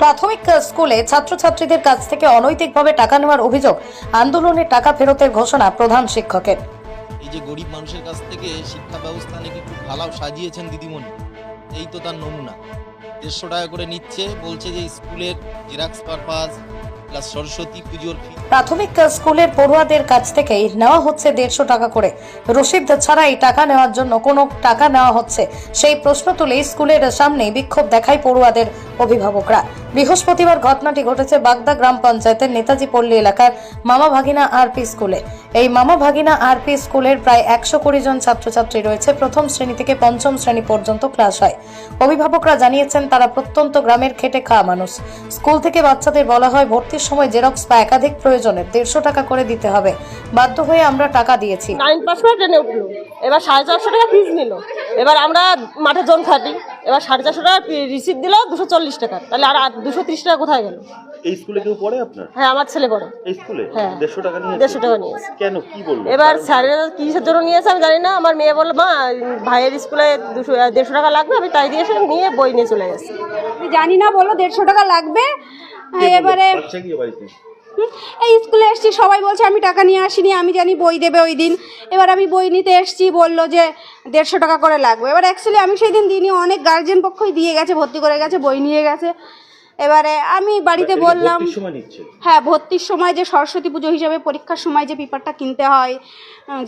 প্রাথমিক স্কুলে ছাত্রছাত্রীদের কাছ থেকে অনৈতিকভাবে টাকা নেওয়ার অভিযোগ আন্দোলনে টাকা ফেরতের ঘোষণা প্রধান শিক্ষকের। এই যে গরিব মানুষের কাছ থেকে শিক্ষা ব্যবস্থা নাকি খুব ভালো সাজিয়েছেন দিদিমণি এই তো তার নমুনা। দেড়শো টাকা করে নিচ্ছে বলছে যে স্কুলের জেরাক্স পারপাস সরস্বতী পুজোর প্রাথমিক স্কুলের পড়ুয়াদের কাছ থেকেই নেওয়া হচ্ছে দেড়শো টাকা করে। রসিদ ছাড়াই টাকা নেওয়ার জন্য কোনো টাকা নেওয়া হচ্ছে সেই প্রশ্ন তুলে স্কুলের সামনে বিক্ষোভ দেখায় পড়ুয়াদের। অভিভাবকরা। বৃহস্পতিবার ঘটনাটি ঘটেছে বাগদা গ্রাম পঞ্চায়েতের নেতাজি পল্লী এলাকার মামা ভাগিনা আরপি স্কুলে। এই মামা ভাগিনা আরপি স্কুলের প্রায় একশো কুড়ি জন ছাত্রছাত্রী রয়েছে প্রথম শ্রেণি থেকে পঞ্চম শ্রেণি পর্যন্ত ক্লাস হয়। অভিভাবকরা জানিয়েছেন, তারা প্রত্যন্ত গ্রামের খেটে খাওয়া মানুষ। স্কুল থেকে বাচ্চাদের বলা হয়, ভর্তির সময় জেরক্স বা একাধিক প্রয়োজনের দেড়শো টাকা করে দিতে হবে। বাধ্য হয়ে আমরা টাকা দিয়েছি। এবার সাড়ে চারশো টাকা ফিস নিল। এবার আমরা মাঠে জন খাটি। এবার সাড়ে চারশো টাকা রিসিপ্ট দিল, দুশো টাকা তাহলে আর দুশো ত্রিশ টাকা কোথায় গেল? এই স্কুলে কেউ পড়ে আপনার? হ্যাঁ আমার ছেলে বড় এই স্কুলে? হ্যাঁ। দেড়শো টাকা নিয়ে দেড়শো টাকা নিয়েছে কেন? কি বলল? এবার স্যারেরা কিসের জন্য নিয়েছে আমি জানি না। আমার মেয়ে বলল মা ভাইয়ের স্কুলে দুশো দেড়শো টাকা লাগবে আমি তাই নিয়ে বই নিয়ে চলে গেছি। জানি না বলো দেড়শো টাকা লাগবে। এবারে এই স্কুলে এসছি সবাই বলছে আমি টাকা নিয়ে আসিনি আমি জানি বই দেবে ওই দিন। এবার আমি বই নিতে এসছি বলল যে দেড়শো টাকা করে লাগবে। এবার অ্যাকচুয়ালি আমি সেই দিন দিনই অনেক গার্জেন পক্ষই দিয়ে গেছে ভর্তি করে গেছে বই নিয়ে গেছে। এবারে আমি বাড়িতে বললাম হ্যাঁ ভর্তির সময় যে সরস্বতী পুজো হিসাবে পরীক্ষার সময় যে পেপারটা কিনতে হয়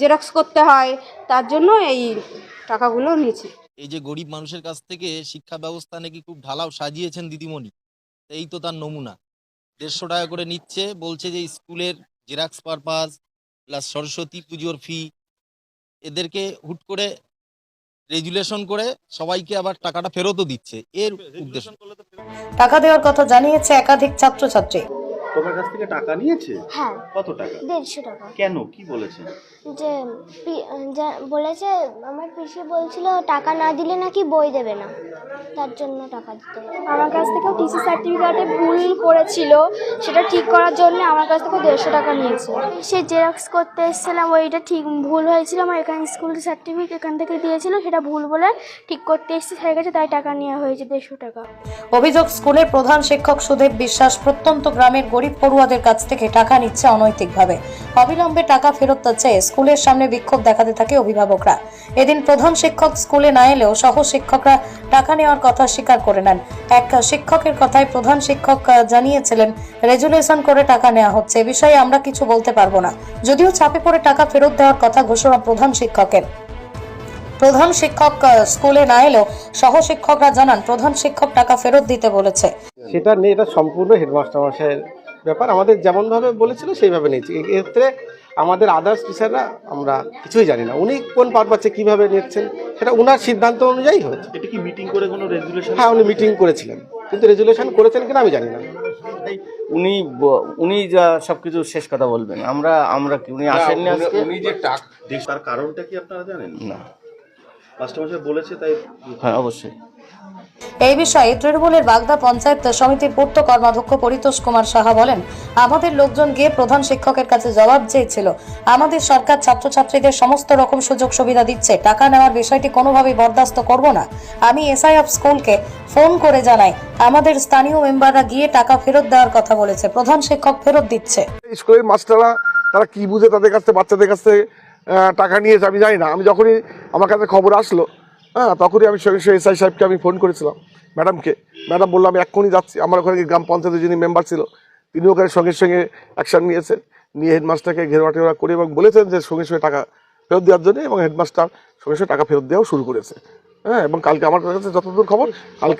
জেরক্স করতে হয় তার জন্য এই টাকাগুলো নিয়েছি। এই যে গরিব মানুষের কাছ থেকে শিক্ষা ব্যবস্থা নাকি খুব ঢালাও সাজিয়েছেন দিদিমণি এই তো তার নমুনা। দেড়শো টাকা করে নিচ্ছে। বলছে যে স্কুলের জেরাক্স পারপাস প্লাস সরস্বতী পুজোর ফি এদেরকে হুট করে রেজুলেশন করে সবাইকে আবার টাকাটা ফেরতও দিচ্ছে। এর উদ্দেশ্য। টাকা দেওয়ার কথা জানিয়েছে একাধিক ছাত্রছাত্রী। তোমার কাছ থেকে টাকা নিয়েছে? হ্যাঁ। কত টাকা? দেড়শো টাকা। কেন? কি বলেছে? যে পি- যা- বলেছে আমার পিসি বলছিল টাকা না দিলে নাকি বই দেবে না। তার জন্য টাকা দিতে হবে। আমার কাছ থেকেও টিসি সার্টিফিকেটে ভুল করেছিল। সেটা ঠিক করার জন্য আমার কাছ থেকে দেড়শো টাকা নিয়েছে। সে জেরক্স করতে এসেছিলাম ওইটা ঠিক ভুল হয়েছিল। আমার এখানে স্কুল সার্টিফিকেট এখান থেকে দিয়েছিল সেটা ভুল বলে ঠিক করতে এসেছি হয়ে গেছে তাই টাকা নেওয়া হয়েছে দেড়শো টাকা। অভিযোগ স্কুলের প্রধান শিক্ষক সুদেব বিশ্বাস প্রত্যন্ত গ্রামের গরিব পড়ুয়াদের কাছ থেকে টাকা নিচ্ছে অনৈতিকভাবে। অবিলম্বে টাকা ফেরত চেয়ে স্কুলের সামনে বিক্ষোভ দেখাতে থাকে অভিভাবকরা। এদিন প্রধান শিক্ষক স্কুলে না এলেও সহ শিক্ষকরা টাকা নেওয়ার কথা স্বীকার করে নেন। এক শিক্ষকের কথায় প্রধান শিক্ষক জানিয়েছিলেন, রেজুলেশন করে টাকা নেওয়া হচ্ছে। এ বিষয়ে আমরা কিছু বলতে পারব না। যদিও চাপে পড়ে টাকা ফেরত দেওয়ার কথা ঘোষণা প্রধান শিক্ষকের। প্রধান শিক্ষক স্কুলে না এলেও সহ শিক্ষকরা জানান, প্রধান শিক্ষক টাকা ফেরত দিতে বলেছে। সেটা নিয়ে এটা সম্পূর্ণ হেডমাস্টার মশাইয়ের ব্যাপার আমাদের যেমনভাবে বলেছিল সেইভাবে নিয়েছি। এক্ষেত্রে আমাদের আদার্স টিচাররা আমরা কিছুই জানি না। উনি কোন পারপাসে কীভাবে নিচ্ছেন সেটা ওনার সিদ্ধান্ত অনুযায়ী হয়েছে। এটা কি মিটিং করে কোনো রেজুলেশন হ্যাঁ উনি মিটিং করেছিলেন। কিন্তু রেজুলেশন করেছেন কিনা আমি জানি না। উনি উনি যা সবকিছু শেষ কথা বলবেন। আমরা আমরা কি উনি আসেননি আজকে? তার কারণটা কি আপনারা জানেন? না। মাস্টারমশাই বলেছে তাই হ্যাঁ অবশ্যই। এই বিষয়ে তৃণমূলের বাগদা পঞ্চায়েত সমিতির পূর্ত কর্মাধ্যক্ষ পরিতোষ কুমার সাহা বলেন আমাদের লোকজন গিয়ে প্রধান শিক্ষকের কাছে জবাব চেয়েছিল। আমাদের সরকার ছাত্রছাত্রীদের সমস্ত রকম সুযোগ সুবিধা দিচ্ছে। টাকা নেওয়ার বিষয়টি কোনোভাবেই বরদাস্ত করব না। আমি এসআই অফ স্কুলকে ফোন করে জানাই। আমাদের স্থানীয় মেম্বাররা গিয়ে টাকা ফেরত দেওয়ার কথা বলেছে। প্রধান শিক্ষক ফেরত দিচ্ছে। স্কুলের মাস্টাররা তারা কি বুঝে তাদের কাছ বাচ্চাদের কাছ টাকা নিয়েছে আমি জানি না। আমি যখনই আমার কাছে খবর আসলো হ্যাঁ তখনই আমি এসআই সাহেবকে আমি ফোন করেছিলাম ম্যাডামকে ম্যাডাম বললাম আমি এক্ষুনি যাচ্ছি। আমার ওখানে গ্রাম পঞ্চায়েতের যিনি মেম্বার ছিল তিনি ওখানে সঙ্গে সঙ্গে অ্যাকশন নিয়েছেন। নিয়ে হেডমাস্টারকে ঘেরোয়া টেরোয়া করে এবং বলেছেন যে সঙ্গে সঙ্গে টাকা ফেরত দেওয়ার জন্য এবং হেডমাস্টার সঙ্গে সঙ্গে টাকা ফেরত দেওয়াও শুরু করেছে। হ্যাঁ এবং কালকে আমার কাছে যতদূর খবর, কালকে